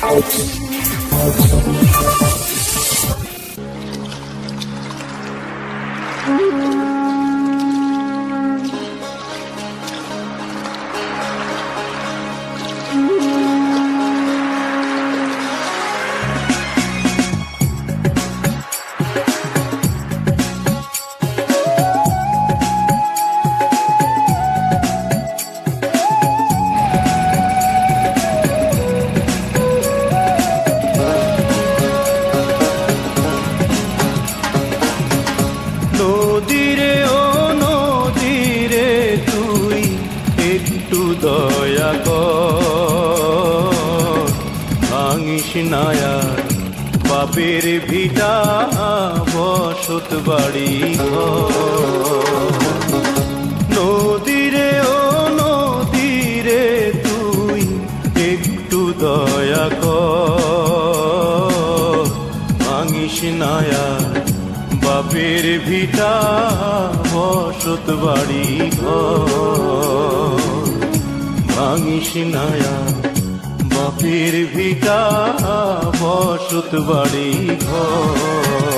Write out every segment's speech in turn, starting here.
নদীরে নায়ার বাপের ভিটা বসত বাড়ি নদীরে ও নদীরে তুই একটু দয়া কর। ভাঙিস নায়ার বাপের ভিটা বসত বাড়ি ঘর। ভাঙিস নায়ার বাপের ভিটা বসত বাড়ি ঘর।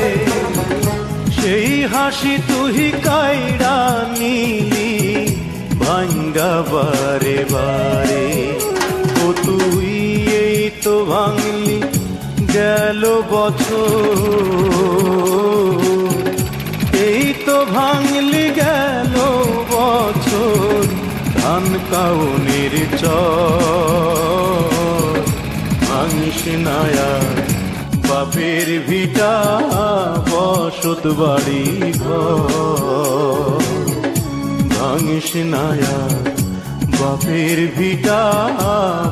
হাসি তুই কায়রা নিলি, ভাঙ্গা বারে বারে। ও তুই এই তো ভাঙলি, গেল বছর। এই তো ভাঙলি, গেল বছর, ধান কাউনের চর। ভাঙিস নায়া বাপের ভিটা বসত বাড়ি ঘর। ভাঙিস নায়া বাপের ভিটা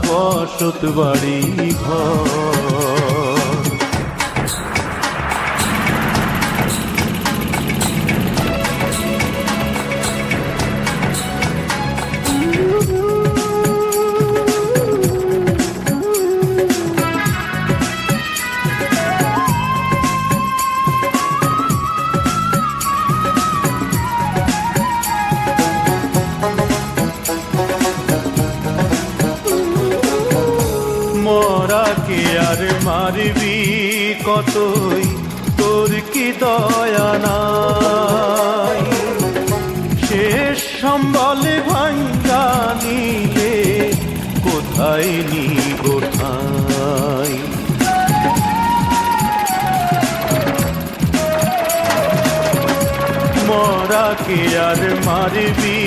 বসত বাড়ি ঘর। মরাকে আর মারবি কতই? তোর কি দয়া নাই? শেষ সম্বলে ভাঙ্গা নিলে কোথায় নি কোথায় মরাকে আর মারবি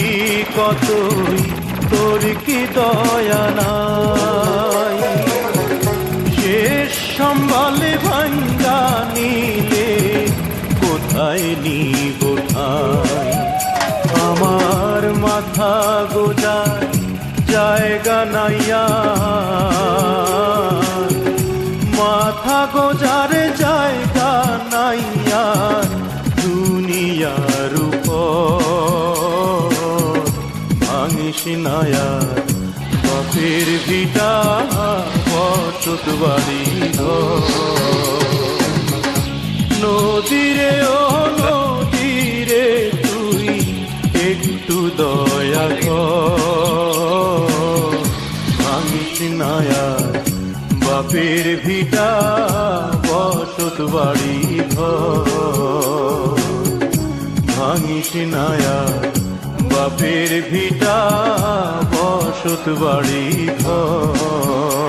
কতই? তোর কি দয়া নাই? সম্বলে ভাঙ্গা নিলে, কোথায় নি কোথায় আমার মাথা গোজার জায়গা নাইয়া মাথা গোজার জায়গা নাইয়া দুনিয়ার উপর। ভাঙিস নায়ার বাপের ভিটা। বসত বাড়ি নদীরে ও নদীরে তুই একটু দয়া কর। ভাঙিস নায়ার বাপের ভিটা বসত বাড়ি ঘর। ভাঙিস নায়া বাপের ভিটা বসত বাড়ি ঘর।